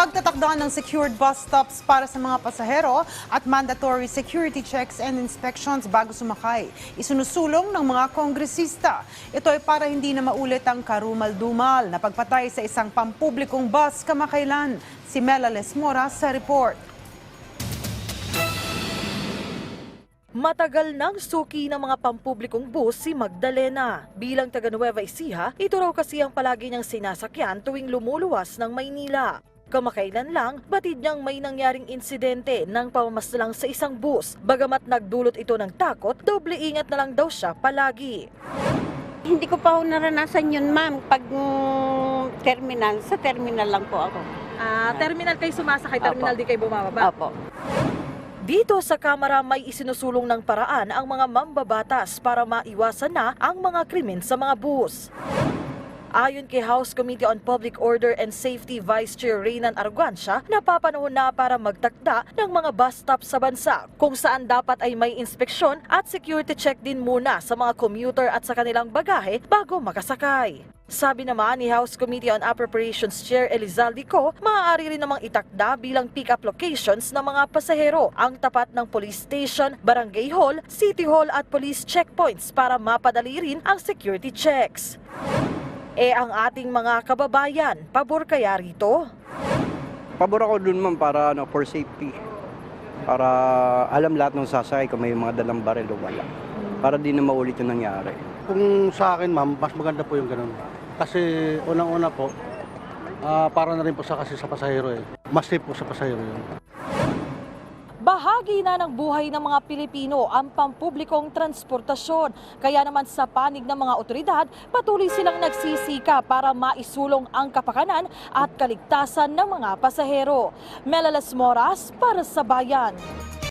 Pagtatakdaan ng secured bus stops para sa mga pasahero at mandatory security checks and inspections bago sumakay. Isinusulong ng mga kongresista. Ito ay para hindi na maulit ang karumal-dumal na pagpatay sa isang pampublikong bus kamakailan. Si Mela Lesmora sa report. Matagal nang suki ng mga pampublikong bus si Magdalena. Bilang taga Nueva Ecija, ito raw kasi ang palagi niyang sinasakyan tuwing lumuluwas ng Maynila. Kamakailan lang, batid niyang may nangyaring insidente ng pamamaslang sa isang bus. Bagamat nagdulot ito ng takot, doble ingat na lang daw siya palagi. Hindi ko pa ho naranasan yun, ma'am. Pag mm, terminal, sa terminal lang po ako. Ah, terminal kayo sumasakay, terminal di kayo bumababa. Opo. Dito sa Kamara may isinusulong ng paraan ang mga mambabatas para maiwasan na ang mga krimen sa mga bus. Ayon kay House Committee on Public Order and Safety Vice Chair Reynan Arguancia, napapanahon na para magtakda ng mga bus stop sa bansa kung saan dapat ay may inspeksyon at security check din muna sa mga commuter at sa kanilang bagahe bago makasakay. Sabi naman ni House Committee on Appropriations Chair Elizalde Co, maaari rin namang itakda bilang pick-up locations ng mga pasahero ang tapat ng police station, barangay hall, city hall at police checkpoints para mapadali rin ang security checks. Eh ang ating mga kababayan, pabor kaya rito? Pabor ako dun ma'am para ano, for safety. Para alam lahat ng sasakay kung may mga dalang baril o wala. Para di na maulit yung nangyari. Kung sa akin, ma'am, mas maganda po yung ganun. Kasi unang-una po, ah, para na rin po sa kasi sa pasahero eh. Mas safe po sa pasahero yun. Bahagi na ng buhay ng mga Pilipino ang pampublikong transportasyon. Kaya naman sa panig ng mga otoridad, patuloy silang nagsisika para maisulong ang kapakanan at kaligtasan ng mga pasahero. Melalas Moras para sa Bayan.